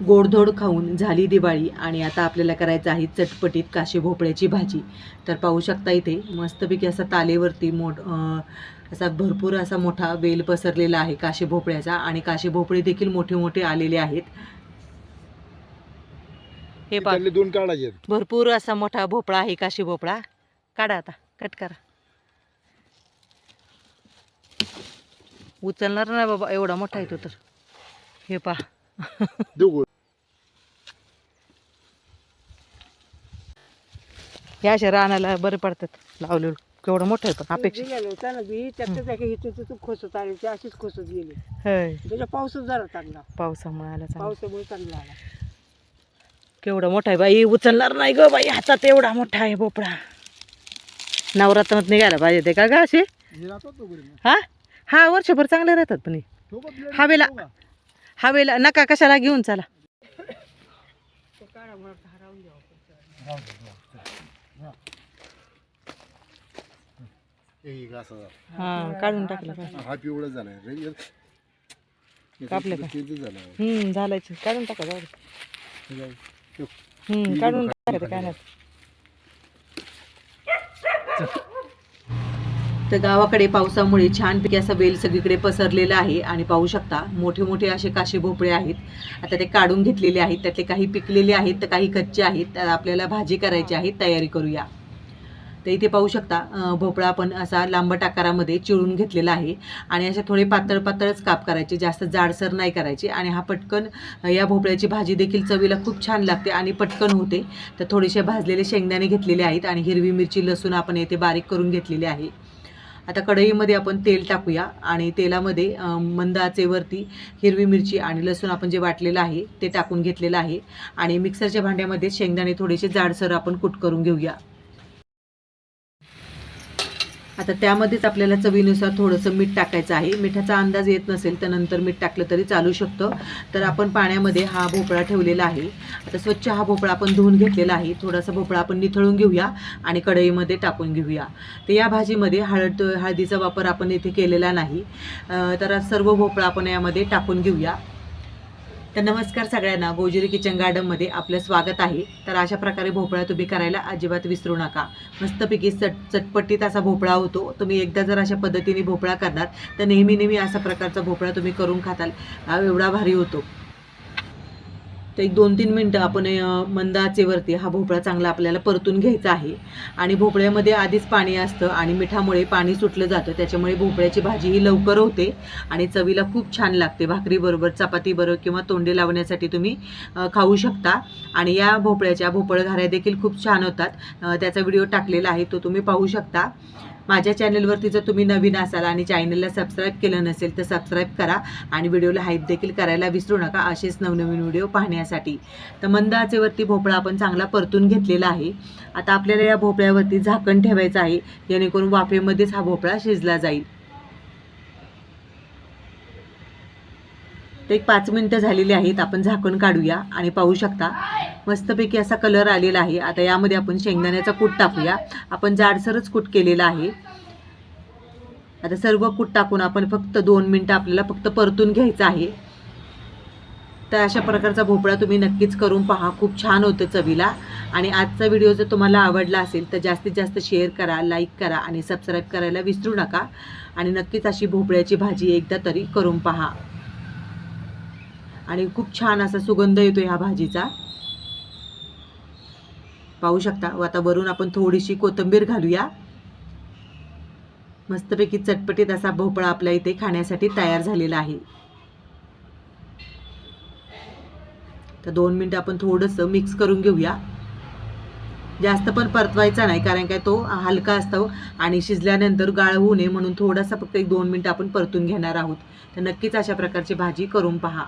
गोडधोड खाऊन झाली दिवाळी आणि आता आपल्याला करायचं आहे चटपटीत काशी भोपळ्याची भाजी. तर पाहू शकता इथे मस्तपैकी असा तालेवरती मोठ असा भरपूर असा मोठा वेल पसरलेला आहे काशी भोपळ्याचा आणि काशी भोपळे देखील मोठे मोठे आलेले आहेत. हे दोन काढायचे. भरपूर असा मोठा भोपळा आहे काशी भोपळा. काढा आता कट करा. उचलणार नाही बाबा एवढा मोठा आहे तो तर. हे पहा ह्या अशा रानाला बरे पडतात लावलेलं. केवढं मोठं आहे पण अपेक्षा गेलो होता ना बी त्याच्यात एका इथं तिथं खोसत आले ते अशीच खोसत गेले. होय. त्याच्या पाऊसच झाला चांगला. पावसामुळे आला चांगला. पावसामुळे चांगला आला. केवढा मोठा आहे बाई उचलणार नाही ग बाई हातात एवढा मोठा आहे भोपळा. नवरात्रात निघायला पाहिजे ते का ग असे? हे. हा? हा वर्षभर चांगले राहतात पण हे. हवेला? हवेला नका कशाला घेऊन चला. एक असा झाला. हा काढून टाकलं पाहिजे हा पिवळा. याचं कापलं का? झालं. हम्म झालायचं काढून टाका जाऊ दे. जाऊ. ठेव. हम्म काढून टाकायचं काय नाही तर गावाकडे पावसामुळे छानपैकी असा वेल सगळीकडे पसरलेला आहे. आणि पाहू शकता मोठे मोठे असे काशे भोपळे आहेत. आता ते काढून घेतलेले आहेत. त्यातले काही पिकलेले आहेत तर काही कच्चे आहेत. तर आपल्याला भाजी करायची आहे तयारी करूया. तर इथे पाहू शकता भोपळा आपण असा लांबट आकारामध्ये चिळून घेतलेला आहे. आणि असे थोडे पातळ पातळच काप करायचे. जास्त जाडसर नाही करायचे. आणि हा पटकन या भोपळ्याची भाजी देखील चवीला खूप छान लागते आणि पटकन होते. तर थोडेसे भाजलेले शेंगदाणे घेतलेले आहेत. आणि हिरवी मिरची लसूण आपण येथे बारीक करून घेतलेले आहे. आता कढईमध्ये आपण तेल टाकूया आणि तेलामध्ये अं, मंद आचेवरती हिरवी मिरची आणि लसूण आपण जे वाटलेलं आहे ते टाकून घेतलेलं आहे. आणि मिक्सरच्या भांड्यामध्ये शेंगदाणे थोडेसे जाडसर आपण कुट करून घेऊया. आता त्यामध्येच आपल्याला चवीनुसार थोडंसं मीठ टाकायचं आहे. मिठाचा अंदाज येत नसेल तर नंतर मीठ टाकलं तरी चालू शकतं. तर आपण पाण्यामध्ये हा भोपळा ठेवलेला आहे. आता स्वच्छ हा भोपळा आपण धुवून घेतलेला आहे. थोडासा भोपळा आपण निथळून घेऊया आणि कढईमध्ये टाकून घेऊया. तर या भाजीमध्ये हळद हळदीचा वापर आपण इथे केलेला नाही. तर सर्व भोपळा आपण यामध्ये टाकून घेऊया. तर नमस्कार सगळ्यांना. गोजुरी किचन गार्डनमध्ये आपलं स्वागत आहे. तर अशा प्रकारे भोपळा तुम्ही करायला अजिबात विसरू नका. मस्तपैकी चट चटपटीत असा भोपळा होतो. तुम्ही एकदा जर अशा पद्धतीने भोपळा करणार तर नेहमी नेहमी अशा प्रकारचा भोपळा तुम्ही करून खाताल. एवढा भारी होतो. तर एक दोन तीन मिनटं आपण अं, मंद आचेवरती हा भोपळा चांगला आपल्याला परतून घ्यायचा आहे. आणि भोपळ्यामध्ये आधीच पाणी असतं आणि मिठामुळे पाणी सुटलं जातं. त्याच्यामुळे भोपळ्याची भाजी ही लवकर होते आणि चवीला खूप छान लागते. भाकरीबरोबर चपातीबरोबर किंवा तोंडी लावण्यासाठी तुम्ही खाऊ शकता. आणि या भोपळ्याच्या भोपळघाऱ्या देखील खूप छान होतात. त्याचा व्हिडिओ टाकलेला आहे तो तुम्ही पाहू शकता. माझ्या चॅनलवरती जर तुम्ही नवीन असाल आणि चॅनलला सबस्क्राईब केलं नसेल तर सबस्क्राईब करा आणि व्हिडिओला हाईप देखील करायला विसरू नका असेच नवनवीन व्हिडिओ पाहण्यासाठी. तर मंद आचेवरती भोपळा आपण चांगला परतून घेतलेला आहे. आता आपल्याला या भोपळ्यावरती झाकण ठेवायचं आहे. जेणेकरून वाफेमध्येच हा भोपळा शिजला जाईल. तर एक पाच मिनटं झालेली आहेत आपण झाकण काढूया आणि पाहू शकता. मस्तपैकी असा कलर आलेला आहे. आता यामध्ये आपण शेंगदाण्याचा कूट टाकूया. आपण जाडसरच कूट केलेला आहे. आता सर्व कूट टाकून आपण फक्त दोन मिनटं आपल्याला फक्त परतून घ्यायचं आहे. तर अशा प्रकारचा भोपळा तुम्ही नक्कीच करून पहा. खूप छान होतं चवीला. आणि आजचा व्हिडिओ जर तुम्हाला आवडला असेल तर जास्तीत जास्त शेअर करा लाईक करा आणि सबस्क्राईब करायला विसरू नका. आणि नक्कीच अशी भोपळ्याची भाजी एकदा तरी करून पहा. आणि खूप छान असा सुगंध येतो ह्या भाजीचा. पाहू शकता. आता वरून आपण थोडीशी कोथिंबीर घालूया. मस्तपैकी चटपटीत असा भोपळा आपल्या इथे खाण्यासाठी तयार झालेला आहे. तर दोन मिनटं आपण थोडंसं मिक्स करून घेऊया. जास्त पण परतवायचा नाही कारण काय तो हलका असतो आणि शिजल्यानंतर गाळ होऊ नये म्हणून थोडासा फक्त एक दोन मिनटं आपण परतून घेणार आहोत. तर नक्कीच अशा प्रकारची भाजी करून पहा.